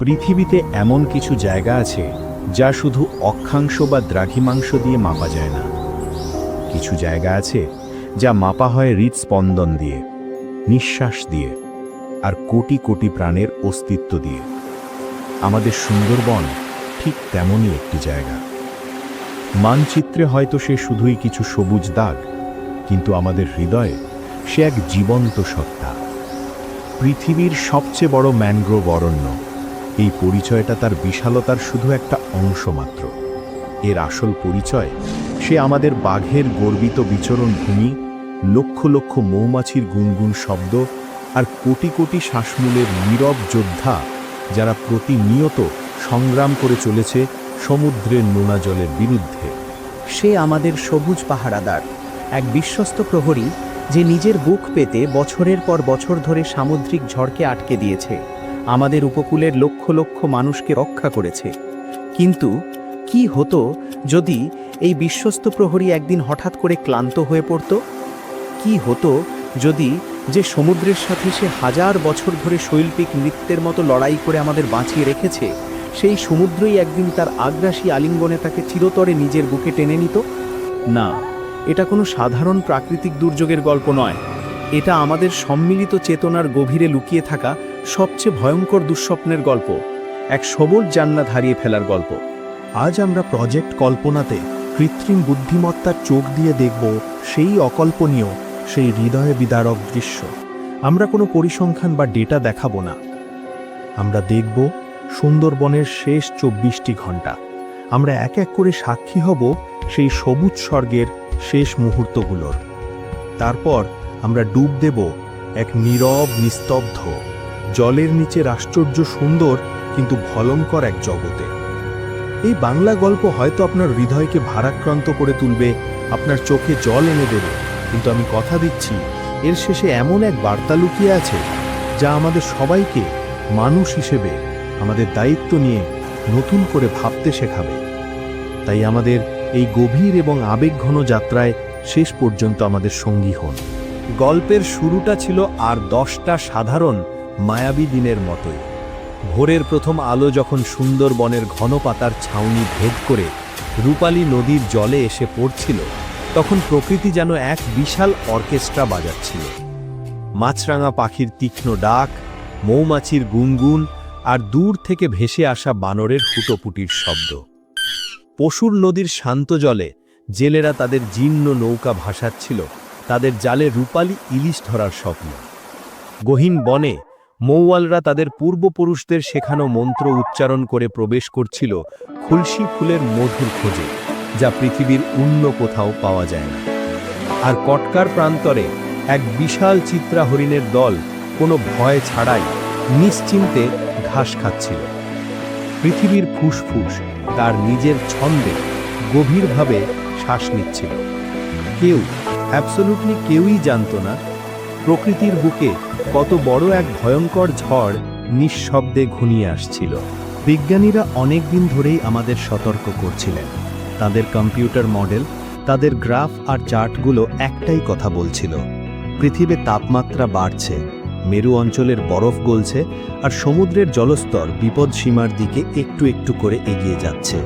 পৃথিবীতে এমন কিছু জায়গা আছে যা শুধু অক্ষাংশ বা দ্রাঘিমাংশ দিয়ে মাপা যায় না। কিছু জায়গা আছে যা মাপা হয় হৃদস্পন্দন দিয়ে, নিঃশ্বাস দিয়ে, আর কোটি কোটি প্রাণের অস্তিত্ব দিয়ে। আমাদের সুন্দরবন ঠিক তেমনই একটি জায়গা। মানচিত্রে হয়তো সে শুধুই কিছু সবুজ দাগ, কিন্তু আমাদের হৃদয়ে সে এক জীবন্ত সত্তা। পৃথিবীর সবচেয়ে বড় ম্যানগ্রোভ অরণ্য। এই পরিচয়টা তার বিশালতার শুধু একটা অংশ মাত্র। এর আসল পরিচয়, সে আমাদের বাঘের গর্বিত বিচরণ ভূমি, লক্ষ লক্ষ মৌমাছির গুনগুন শব্দ আর কোটি কোটি শ্বাসমূলের নীরব যোদ্ধা যারা প্রতিনিয়ত সংগ্রাম করে চলেছে সমুদ্রের নোনা জলের বিরুদ্ধে। সে আমাদের সবুজ পাহারাদার, এক বিশ্বস্ত প্রহরী যে নিজের বুক পেতে বছরের পর বছর ধরে সামুদ্রিক ঝড়কে আটকে দিয়েছে। আমাদের উপকূলের লক্ষ লক্ষ মানুষকে রক্ষা করেছে। কিন্তু কি হতো যদি এই বিশ্বস্ত প্রহরী একদিন হঠাৎ করে ক্লান্ত হয়ে পড়ত? কি হতো যদি যে সমুদ্রের সাথে সে হাজার বছর ধরে শৈল্পিক নৃত্যের মতো লড়াই করে আমাদের বাঁচিয়ে রেখেছে, সেই সমুদ্রই একদিন তার আগ্রাসী আলিঙ্গনে তাকে চিরতরে নিজের বুকে টেনে নিত? না, এটা কোনো সাধারণ প্রাকৃতিক দুর্যোগের গল্প নয়। এটা আমাদের সম্মিলিত চেতনার গভীরে লুকিয়ে থাকা সবচেয়ে ভয়ঙ্কর দুঃস্বপ্নের গল্প, এক সবল জান্নাত হারিয়ে ফেলার গল্প। আজ আমরা প্রজেক্ট কল্পনাতে কৃত্রিম বুদ্ধিমত্তার চোখ দিয়ে দেখব সেই অকল্পনীয়, সেই হৃদয়ে বিদারক দৃশ্য। আমরা কোনো পরিসংখ্যান বা ডেটা দেখাবো না। আমরা দেখব সুন্দরবনের শেষ চব্বিশটি ঘণ্টা আমরা এক এক করে সাক্ষী হব সেই সবুজ স্বর্গের শেষ মুহূর্তগুলোর। তারপর আমরা ডুব দেব এক নীরব, নিস্তব্ধ জলের নিচের আশ্চর্য সুন্দর কিন্তু ভয়ঙ্কর এক জগতে। এই বাংলা গল্প হয়তো আপনার হৃদয়কে ভারাক্রান্ত করে তুলবে, আপনার চোখে জল এনে দেবে, কিন্তু আমি কথা দিচ্ছি, এর শেষে এমন এক বার্তা লুকিয়ে আছে, যা আমাদের সবাইকে, মানুষ হিসেবে, আমাদের দায়িত্ব নিয়ে নতুন করে ভাবতে শেখাবে। তাই আমাদের এই গভীর এবং আবেগঘন যাত্রায় শেষ পর্যন্ত আমাদের সঙ্গী হন। গল্পের শুরুটা ছিল আর দশটা সাধারণ মায়াবী দিনের মতোই। ভোরের প্রথম আলো যখন সুন্দরবনের ঘন পাতার ছাউনি ভেদ করে রূপালী নদীর জলে এসে পড়ছিল, তখন প্রকৃতি যেন এক বিশাল অর্কেস্ট্রা বাজাচ্ছিল। মাছরাঙা পাখির তীক্ষ্ণ ডাক, মৌমাছির গুনগুন আর দূর থেকে ভেসে আসা বানরের হুটোপুটির শব্দ। পশুর নদীর শান্ত জলে জেলেরা তাদের জীর্ণ নৌকা ভাসাচ্ছিল, তাদের জালে রূপালী ইলিশ ধরার স্বপ্ন। গহীন বনে মৌয়ালরা তাদের পূর্বপুরুষদের শেখানো মন্ত্র উচ্চারণ করে প্রবেশ করছিল খুলসি ফুলের মধুর খোঁজে, যা পৃথিবীর অন্য কোথাও পাওয়া যায় না। আর কটকার প্রান্তরে এক বিশাল চিত্রা হরিণের দল কোনো ভয় ছাড়াই নিশ্চিন্তে ঘাস খাচ্ছিল। পৃথিবীর ফুসফুস তার নিজের ছন্দে গভীরভাবে শ্বাস নিচ্ছিল। কেউ অ্যাবসলুটলি কেউই জানত না প্রকৃতির বুকে কত বড় এক ভয়ঙ্কর ঝড় নিঃশব্দে ঘনিয়ে আসছিল। বিজ্ঞানীরা অনেক দিন ধরেই আমাদের সতর্ক করছিলেন। তাদের কম্পিউটার মডেল, তাদের গ্রাফ আর চার্টগুলো একটাই কথা বলছিল। পৃথিবীর তাপমাত্রা বাড়ছে, মেরু অঞ্চলের বরফ গলছে আর সমুদ্রের জলস্তর বিপদ সীমার দিকে একটু একটু করে এগিয়ে যাচ্ছে।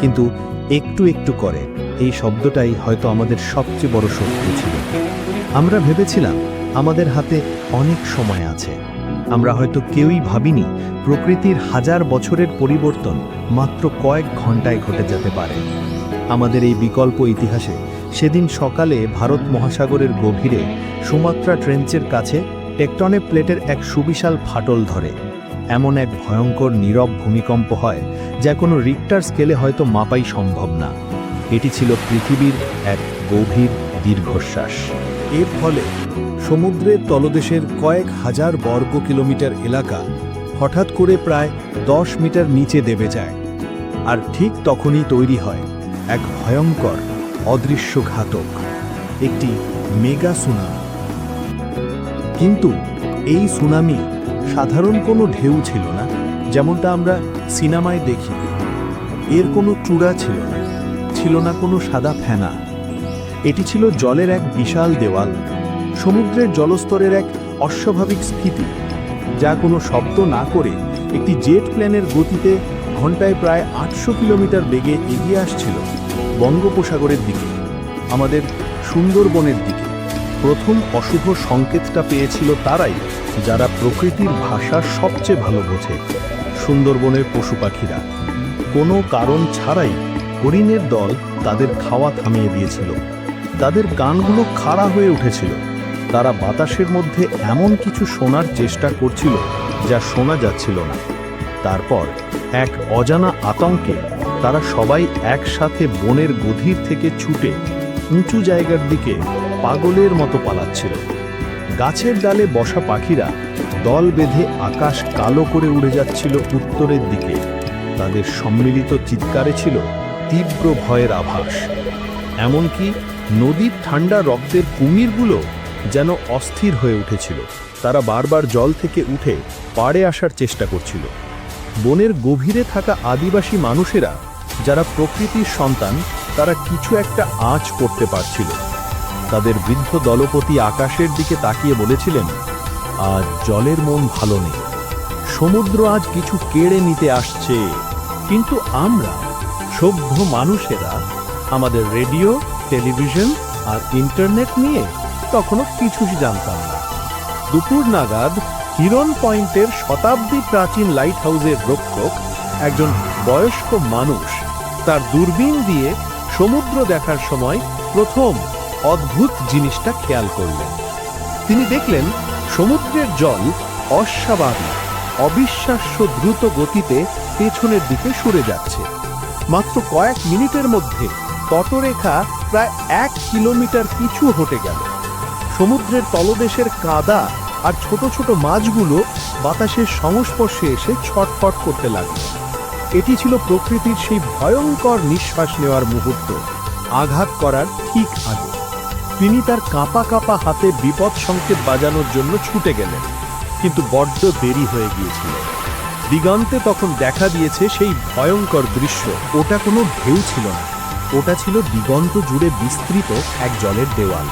কিন্তু একটু একটু করে, এই শব্দটাই হয়তো আমাদের সবচেয়ে বড় শক্তি ছিল। আমরা ভেবেছিলাম আমাদের হাতে অনেক সময় আছে। আমরা হয়তো কেউই ভাবিনি প্রকৃতির হাজার বছরের পরিবর্তন মাত্র কয়েক ঘন্টায় ঘটে যেতে পারে। আমাদের এই বিকল্প ইতিহাসে সেদিন সকালে ভারত মহাসাগরের গভীরে সুমাত্রা ট্রেঞ্চের কাছে টেকটনে প্লেটের এক সুবিশাল ফাটল ধরে। এমন এক ভয়ঙ্কর নীরব ভূমিকম্প হয়, যা কোনো রিক্টার স্কেলে হয়তো মাপাই সম্ভব না। এটি ছিল পৃথিবীর এক গভীর দীর্ঘশ্বাস। এর ফলে সমুদ্রের তলদেশের কয়েক হাজার বর্গ কিলোমিটার এলাকা হঠাৎ করে প্রায় দশ মিটার নিচে দেবে যায়। আর ঠিক তখনই তৈরি হয় এক ভয়ঙ্কর অদৃশ্য ঘাতক, একটি মেগা সুনামি। কিন্তু এই সুনামি সাধারণ কোনো ঢেউ ছিল না, যেমনটা আমরা সিনেমায় দেখি। এর কোনো চূড়া ছিল না ছিল না কোনো সাদা ফেনা। এটি ছিল জলের এক বিশাল দেওয়াল সমুদ্রের জলস্তরের এক অস্বাভাবিক স্ফীতি যা কোনো শব্দ না করে একটি জেট প্লেনের গতিতে ঘন্টায় প্রায় আটশো কিলোমিটার বেগে এগিয়ে আসছিল বঙ্গোপসাগরের দিকে, আমাদের সুন্দরবনের দিকে। প্রথম অশুভ সংকেতটা পেয়েছিল তারাই, যারা প্রকৃতির ভাষা সবচেয়ে ভালো বোঝে, সুন্দরবনের পশু পাখিরা। কোনো কারণ ছাড়াই হরিণের দল তাদের খাওয়া থামিয়ে দিয়েছিল। তাদের গানগুলো খাড়া হয়ে উঠেছিল। তারা বাতাসের মধ্যে এমন কিছু শোনার চেষ্টা করছিল যা শোনা যাচ্ছিল না। তারপর এক অজানা আতঙ্কে তারা সবাই একসাথে বনের গভীর থেকে ছুটে উঁচু জায়গার দিকে পাগলের মতো পালাচ্ছিল। গাছের ডালে বসা পাখিরা দল বেঁধে আকাশ কালো করে উড়ে যাচ্ছিল উত্তরের দিকে। তাদের সম্মিলিত চিৎকারে ছিল তীব্র ভয়ের আভাস। এমনকি নদীর ঠান্ডা রক্তের কুমিরগুলো যেন অস্থির হয়ে উঠেছিল। তারা বারবার জল থেকে উঠে পাড়ে আসার চেষ্টা করছিল। বনের গভীরে থাকা আদিবাসী মানুষেরা, যারা প্রকৃতির সন্তান, তারা কিছু একটা আঁচ করতে পারছিল। তাদের বৃদ্ধ দলপতি আকাশের দিকে তাকিয়ে বলেছিলেন, আজ জলের মন ভালো নেই। সমুদ্র আজ কিছু কেড়ে নিতে আসছে। কিন্তু আমরা, সভ্য মানুষেরা, আমাদের রেডিও, টেলিভিশন আর ইন্টারনেট নিয়ে তখনও কিছুই জানতাম না। দুপুর নাগাদ হিরন পয়েন্টের শতাব্দী প্রাচীন লাইট হাউসের রক্ষক একজন বয়স্ক মানুষ তার দূরবীন দিয়ে সমুদ্র দেখার সময় প্রথম অদ্ভুত জিনিসটা খেয়াল করলেন। তিনি দেখলেন সমুদ্রের জল অস্বাভাবিক, অবিশ্বাস্য দ্রুত গতিতে পেছনের দিকে সরে যাচ্ছে। মাত্র কয়েক মিনিটের মধ্যে তটরেখা প্রায় এক কিলোমিটার পিছু হটে গেল। সমুদ্রের তলদেশের কাদা আর ছোট ছোট মাছগুলো বাতাসের সংস্পর্শে এসে ছটফট করতে লাগল। এটি ছিল প্রকৃতির সেই ভয়ঙ্কর নিঃশ্বাস নেওয়ার মুহূর্ত, আঘাত করার ঠিক আগে। তিনি তার কাঁপা কাঁপা হাতে বিপদ সংকেত বাজানোর জন্য ছুটে গেলেন, কিন্তু বড্ড দেরি হয়ে গিয়েছিল। দিগন্তে তখন দেখা দিয়েছে সেই ভয়ঙ্কর দৃশ্য। ওটা কোনো ঢেউ ছিল না। ওটা ছিল দিগন্ত জুড়ে বিস্তৃত এক জলের দেওয়াল।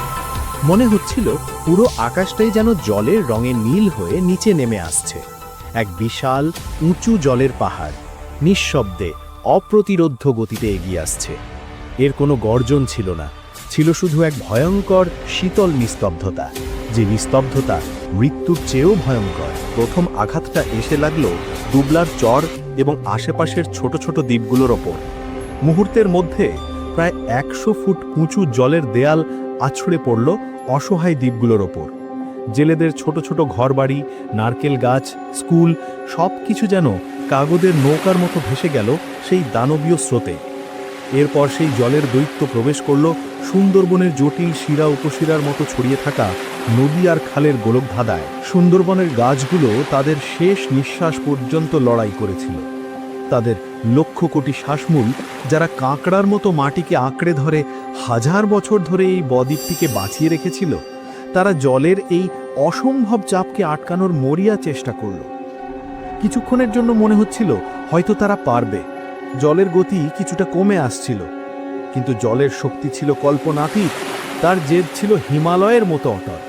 মনে হচ্ছিল পুরো আকাশটাই যেন জলের রঙে নীল হয়ে নিচে নেমে আসছে। এক বিশাল, উঁচু জলের পাহাড়, নিঃশব্দে অপ্রতিরোধ গতিতে এগিয়ে আসছে। এর কোনো গর্জন ছিল না, ছিল শুধু এক ভয়ঙ্কর, শীতল নিস্তব্ধতা, যে নিস্তব্ধতা মৃত্যুর চেয়েও ভয়ঙ্কর। প্রথম আঘাতটা এসে লাগল দুবলার চর এবং আশেপাশের ছোট ছোট দ্বীপগুলোর ওপর। মুহূর্তের মধ্যে প্রায় একশো ফুট উঁচু জলের দেয়াল আছড়ে পড়ল অসহায় দ্বীপগুলোর ওপর। জেলেদের ছোট ছোট ঘরবাড়ি, নারকেল গাছ, স্কুল সব কিছু যেন কাগজের নৌকার মতো ভেসে গেল সেই দানবীয় স্রোতে। এরপর সেই জলের দৈত্য প্রবেশ করল সুন্দরবনের জটিল শিরা উপশিরার মতো ছড়িয়ে থাকা নদী আর খালের গোলক ধাঁধায় সুন্দরবনের গাছগুলো তাদের শেষ নিঃশ্বাস পর্যন্ত লড়াই করেছিল। তাদের লক্ষ কোটি শ্বাসমূল যারা কাঁকড়ার মতো মাটিকে আঁকড়ে ধরে হাজার বছর ধরে এই বদ্বীপটিকে বাঁচিয়ে রেখেছিল, তারা জলের এই অসম্ভব চাপকে আটকানোর মরিয়া চেষ্টা করল। কিছুক্ষণের জন্য মনে হচ্ছিল হয়তো তারা পারবে। জলের গতি কিছুটা কমে আসছিল, কিন্তু জলের শক্তি ছিল কল্পনাতীত, তার জেদ ছিল হিমালয়ের মতো অটল।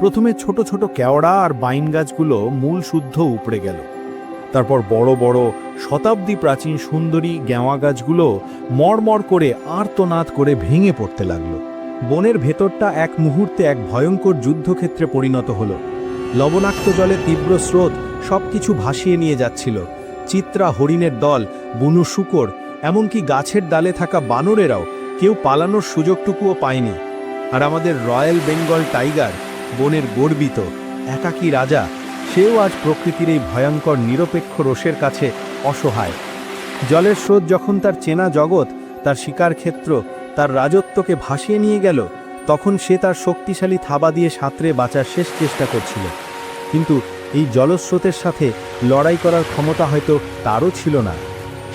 প্রথমে ছোট ছোট কেওড়া আর বাইন গাছগুলো মূল শুদ্ধ উপড়ে গেল। তারপর বড় বড় শতাব্দী প্রাচীন সুন্দরী গেওয়া গাছগুলো মরমর করে আর্তনাদ করে ভেঙে পড়তে লাগল। বনের ভেতরটা এক মুহূর্তে এক ভয়ঙ্কর যুদ্ধক্ষেত্রে পরিণত হলো। লবণাক্ত জলে তীব্র স্রোত সবকিছু ভাসিয়ে নিয়ে যাচ্ছিল। চিত্রা হরিণের দল, বুনু শুকর, এমনকি গাছের ডালে থাকা বানরেরাও কেউ পালানোর সুযোগটুকুও পায়নি। আর আমাদের রয়্যাল বেঙ্গল টাইগার, বনের গর্বিত, একাকী রাজা সেও আজ প্রকৃতির এই ভয়ঙ্কর নিরপেক্ষ রোষের কাছে অসহায়। জলের স্রোত যখন তার চেনা জগৎ, তার শিকার ক্ষেত্র, তার রাজত্বকে ভাসিয়ে নিয়ে গেল, তখন সে তার শক্তিশালী থাবা দিয়ে সাঁতরে বাঁচার শেষ চেষ্টা করছিল। কিন্তু এই জলস্রোতের সাথে লড়াই করার ক্ষমতা হয়তো তারও ছিল না।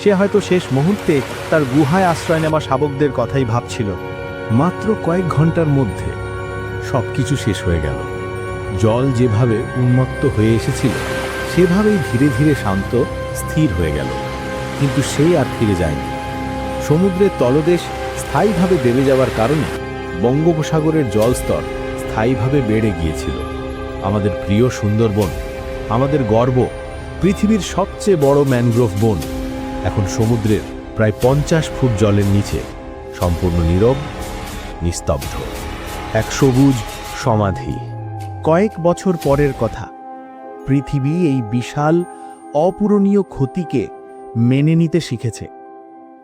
সে হয়তো শেষ মুহূর্তে তার গুহায় আশ্রয় নেওয়া শাবকদের কথাই ভাবছিল। মাত্র কয়েক ঘণ্টার মধ্যে সব কিছু শেষ হয়ে গেল। জল যেভাবে উন্মত্ত হয়ে এসেছিল, সেভাবেই ধীরে ধীরে শান্ত, স্থির হয়ে গেল। কিন্তু সেই আর ফিরে যায়নি। সমুদ্রের তলদেশ স্থায়ীভাবে দেবে যাওয়ার কারণে বঙ্গোপসাগরের জলস্তর স্থায়ীভাবে বেড়ে গিয়েছিল। আমাদের প্রিয় সুন্দরবন, আমাদের গর্ব, পৃথিবীর সবচেয়ে বড় ম্যানগ্রোভ বন, এখন সমুদ্রের প্রায় পঞ্চাশ ফুট জলের নিচে, সম্পূর্ণ নীরব, নিস্তব্ধ, এক সবুজ সমাধি। কয়েক বছর পরের কথা। পৃথিবী এই বিশাল, অপূরণীয় ক্ষতিকে মেনে নিতে শিখেছে।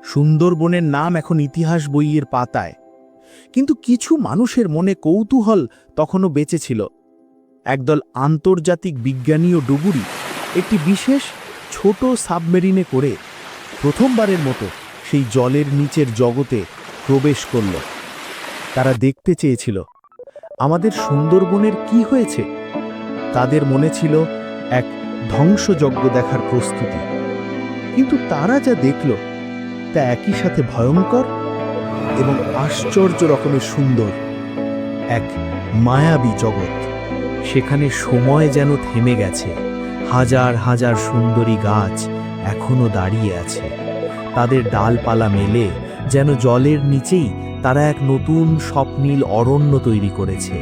সুন্দরবনের নাম এখন ইতিহাস বইয়ের পাতায়। কিন্তু কিছু মানুষের মনে কৌতূহল তখনও বেঁচে ছিল। একদল আন্তর্জাতিক বিজ্ঞানী ও ডুবুরি একটি বিশেষ ছোট সাবমেরিনে করে প্রথমবারের মতো সেই জলের নিচের জগতে প্রবেশ করল। তারা দেখতে চেয়েছিল আমাদের সুন্দরবনের কি হয়েছে? তাদের মনে ছিল এক ধ্বংসযজ্ঞ দেখার প্রস্তুতি। কিন্তু তারা যা দেখল, তা একই সাথে ভয়ঙ্কর এবং আশ্চর্য রকমের সুন্দর। এক মায়াবী জগৎ, সেখানে সময় যেন থেমে গেছে। হাজার হাজার সুন্দরী গাছ এখনও দাঁড়িয়ে আছে। তাদের ডালপালা মেলে যেন জলের নিচেই তারা এক নতুন স্বপ্নীল অরণ্য তৈরি করেছে।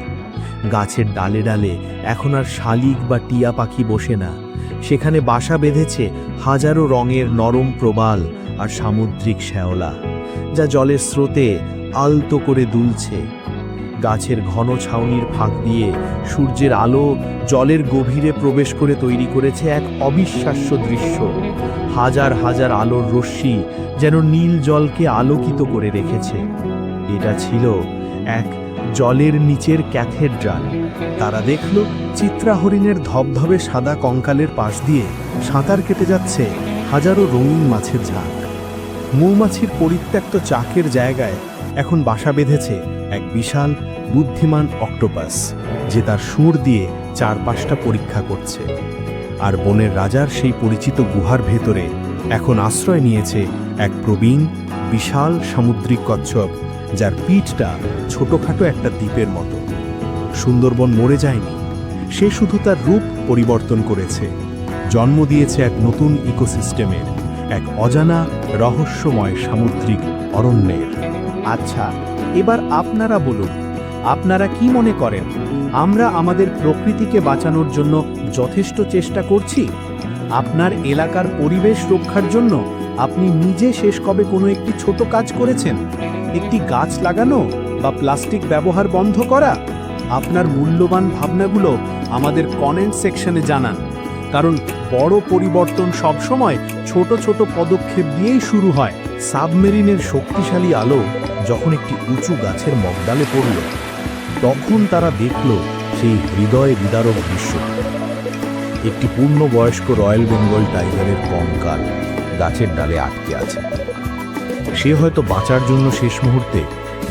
গাছের ডালে ডালে এখন আর শালিক বা টিয়া পাখি বসে না। সেখানে বাসা বেঁধেছে হাজারো রঙের নরম প্রবাল আর সামুদ্রিক শ্যাওলা, যা জলের স্রোতে আলতো করে দুলছে। গাছের ঘন ছাউনির ফাঁক দিয়ে সূর্যের আলো জলের গভীরে প্রবেশ করে তৈরি করেছে এক অবিশ্বাস্য দৃশ্য। হাজার হাজার আলোর রশ্মি যেন নীল জলকে আলোকিত করে রেখেছে। এটা ছিল এক জলের নিচের ক্যাথেড্রাল। তারা দেখল চিত্রা হরিণের ধবধবে সাদা কঙ্কালের পাশ দিয়ে সাঁতার কেটে যাচ্ছে হাজারো রঙিন মাছের ঝাঁক। মৌমাছির পরিত্যক্ত চাকের জায়গায় এখন বাসা বেঁধেছে এক বিশাল বুদ্ধিমান অক্টোপাস, যে তার সুর দিয়ে চারপাশটা পরীক্ষা করছে। আর বনের রাজার সেই পরিচিত গুহার ভেতরে এখন আশ্রয় নিয়েছে এক প্রবীণ, বিশাল সামুদ্রিক কচ্ছপ। যার পিঠটা ছোটখাটো একটা দ্বীপের মতো। সুন্দরবন মরে যায়নি। সে শুধু তার রূপ পরিবর্তন করেছে। জন্ম দিয়েছে এক নতুন ইকোসিস্টেমের, এক অজানা রহস্যময় সামুদ্রিক অরণ্যের। আচ্ছা এবার আপনারা বলুন, আপনারা কি মনে করেন, আমরা আমাদের প্রকৃতিকে বাঁচানোর জন্য যথেষ্ট চেষ্টা করছি? আপনার এলাকার পরিবেশ রক্ষার জন্য আপনি নিজে শেষ কবে কোনো একটি ছোট কাজ করেছেন? একটি গাছ লাগানো বা প্লাস্টিক ব্যবহার বন্ধ করা? আপনার মূল্যবান ভাবনাগুলো আমাদের কমেন্ট সেকশনে জানান। কারণ বড় পরিবর্তন সবসময় ছোট ছোট পদক্ষেপ দিয়েই শুরু হয়। সাবমেরিনের শক্তিশালী আলো যখন একটি উঁচু গাছের মগডালে পড়ল, তখন তারা দেখল সেই হৃদয় বিদারক দৃশ্য। একটি পূর্ণবয়স্ক রয়্যাল বেঙ্গল টাইগারের কঙ্কাল। গাছের ডালে আটকে আছে। সে হয়তো বাঁচার জন্য শেষ মুহূর্তে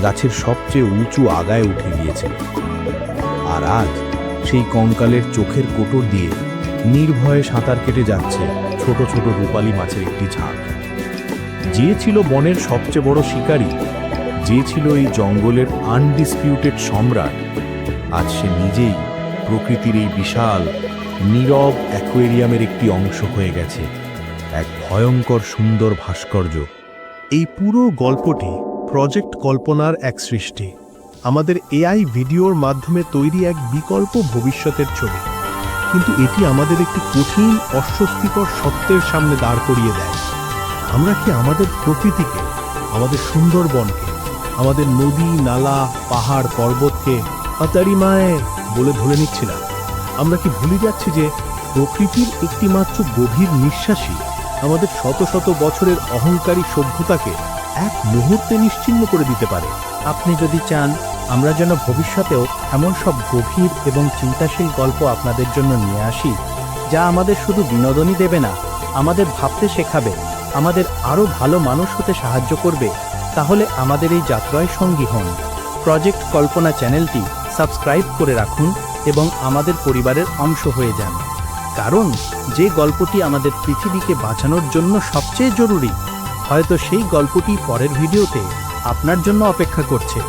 গাছের সবচেয়ে উঁচু আগায় উঠে গিয়েছিল। আর আজ সেই কঙ্কালের চোখের কোটর দিয়ে নির্ভয়ে সাঁতার কেটে যাচ্ছে ছোট ছোট রূপালী মাছের একটি ঝাঁক। যে ছিল বনের সবচেয়ে বড় শিকারী, যে ছিল এই জঙ্গলের আনডিসপিউটেড সম্রাট, আজ সে নিজেই প্রকৃতির এই বিশাল, নীরব অ্যাকোয়ারিয়ামের একটি অংশ হয়ে গেছে। এক ভয়ঙ্কর সুন্দর ভাস্কর্য। এই পুরো গল্পটি প্রজেক্ট কল্পনার এক সৃষ্টি। আমাদের এআই ভিডিওর মাধ্যমে তৈরি এক বিকল্প ভবিষ্যতের ছবি। কিন্তু এটি আমাদের একটি কঠিন, অস্বস্তিকর সত্যের সামনে দাঁড় করিয়ে দেয়। আমরা কি আমাদের প্রকৃতিকে, আমাদের সুন্দরবনকে, আমাদের নদী, নালা, পাহাড়, পর্বতকে আতারিমায় বলে ধরে নিচ্ছিলাম আমরা কি ভুলে যাচ্ছি যে প্রকৃতির একটি মাত্র গভীর নিঃশ্বাসই আমাদের শত শত বছরের অহংকারী সভ্যতাকে এক মুহূর্তে নিশ্চিহ্ন করে দিতে পারে। আপনি যদি চান, আমরা যেন ভবিষ্যতেও এমন সব গভীর এবং চিন্তাশীল গল্প আপনাদের জন্য নিয়ে আসি, যা আমাদের শুধু বিনোদনই দেবে না, আমাদের ভাবতে শেখাবে, আমাদের আরও ভালো মানুষ হতে সাহায্য করবে, তাহলে আমাদের এই যাত্রায় সঙ্গী হন। প্রজেক্ট কল্পনা চ্যানেলটি সাবস্ক্রাইব করে রাখুন এবং আমাদের পরিবারের অংশ হয়ে যান। কারণ যে গল্পটি আমাদের পৃথিবীকে বাঁচানোর জন্য সবচেয়ে জরুরি, হয়তো সেই গল্পটি পরের ভিডিওতে আপনার জন্য অপেক্ষা করছে।